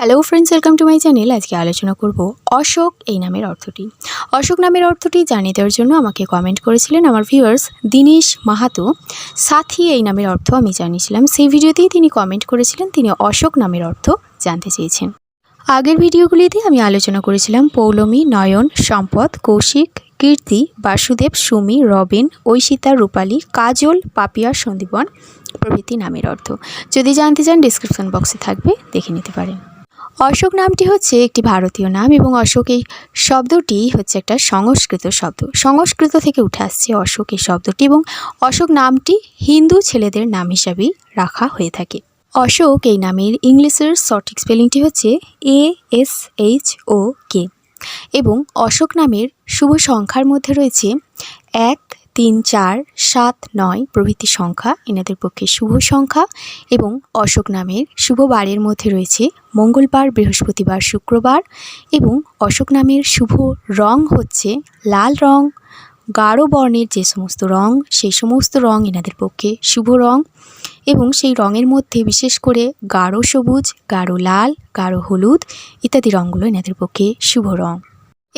Hello friends welcome to my channel আজকে আলোচনা করব অশোক এই নামের অর্থটি। অশোক নামের অর্থটি জানিয়ে দেওয়ার জন্য আমাকে কমেন্ট করেছিলেন আমার ভিউয়ার্স দীনেশ মাহাতো। সাথী এই নামের অর্থ আমি জানিয়েছিলাম। সেই ভিডিওতেই তিনি কমেন্ট করেছিলেন, তিনি অশোক নামের অর্থ জানতে চেয়েছেন। আগের ভিডিওগুলিতে আমি আলোচনা করেছিলাম পৌলমী, নয়ন, সম্পদ, কৌশিক, কীর্তি, বাসুদেব, সুমি, রবিন, ঐশিতা, রূপালী, কাজল, পাপিয়া, সন্দীপন প্রভৃতি নামের অর্থ। যদি জানতে চান ডিসক্রিপশন বক্সে থাকবে, দেখে নিতে পারেন। অশোক নামটি হচ্ছে একটি ভারতীয় নাম এবং অশোক এই শব্দটি হচ্ছে একটা সংস্কৃত শব্দ। সংস্কৃত থেকে উঠে আসছে অশোক এই শব্দটি এবং অশোক নামটি হিন্দু ছেলেদের নাম হিসাবেই রাখা হয়ে থাকে। অশোক এই নামের ইংলিশের সঠিক স্পেলিংটি হচ্ছে এ এস এইচ ও কে এবং অশোক নামের শুভ সংখ্যার মধ্যে রয়েছে এক তিন চার সাত নয় প্রভৃতি সংখ্যা, এনাদের পক্ষে শুভ সংখ্যা এবং অশোক নামের শুভ বারের মধ্যে রয়েছে মঙ্গলবার, বৃহস্পতিবার, শুক্রবার এবং অশোক নামের শুভ রং হচ্ছে লাল রং। গাঢ় বর্ণের যে সমস্ত রং, সেই সমস্ত রং এনাদের পক্ষে শুভ রং এবং সেই রঙের মধ্যে বিশেষ করে গাঢ় সবুজ, গাঢ় লাল, গাঢ় হলুদ ইত্যাদি রঙগুলো এনাদের পক্ষে শুভ রং।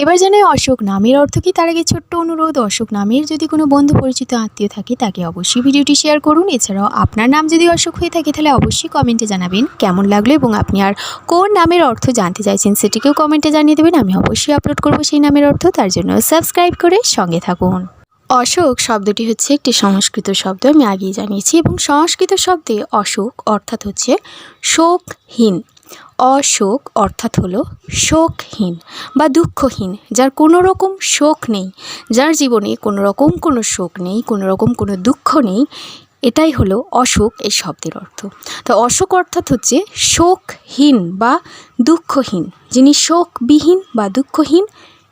এবার জানাই অশোক নামের অর্থ কি? তার আগে ছোট্ট অনুরোধ, অশোক নামের যদি কোনো বন্ধু পরিচিত, আত্মীয় থাকে, তাকে অবশ্যই ভিডিওটি শেয়ার করুন। এছাড়াও আপনার নাম যদি অশোক হয়ে থাকে, তাহলে অবশ্যই কমেন্টে জানাবেন কেমন লাগল এবং আপনি আর কোন নামের অর্থ জানতে চাইছেন, সেটিকেও কমেন্টে জানিয়ে দেবেন। আমি অবশ্যই আপলোড করব সেই নামের অর্থ। তার জন্য সাবস্ক্রাইব করে সঙ্গে থাকুন। অশোক শব্দটি হচ্ছে একটি সংস্কৃত শব্দ, আমি আগেই জানিয়েছি। এবং সংস্কৃত শব্দে অশোক অর্থাৎ হচ্ছে শোকহীন। অশোক অর্থাৎ হলো শোকহীন বা দুঃখহীন, যার কোনো রকম শোক নেই, যার জীবনে কোনো রকম কোনো শোক নেই, কোনো রকম কোনো দুঃখ নেই, এটাই হলো অশোক এই শব্দের অর্থ। তো অশোক অর্থাৎ হচ্ছে শোকহীন বা দুঃখহীন, যিনি শোকবিহীন বা দুঃখহীন,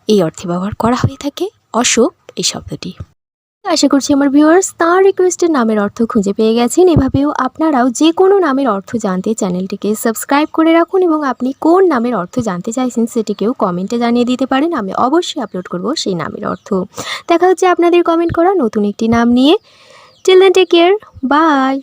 এই অর্থে ব্যবহার করা হয়ে থাকে অশোক এই শব্দটি। আশা করছি আমার ভিউয়ার্স তাঁর রিকোয়েস্টের নামের অর্থ খুঁজে পেয়ে গেছেন। এভাবেও আপনারাও যে কোনো নামের অর্থ জানতে চ্যানেলটিকে সাবস্ক্রাইব করে রাখুন এবং আপনি কোন নামের অর্থ জানতে চাইছেন সেটিকেও কমেন্টে জানিয়ে দিতে পারেন। আমি অবশ্যই আপলোড করব সেই নামের অর্থ। দেখা হচ্ছে আপনাদের কমেন্ট করা নতুন একটি নাম নিয়ে। Till then take care bye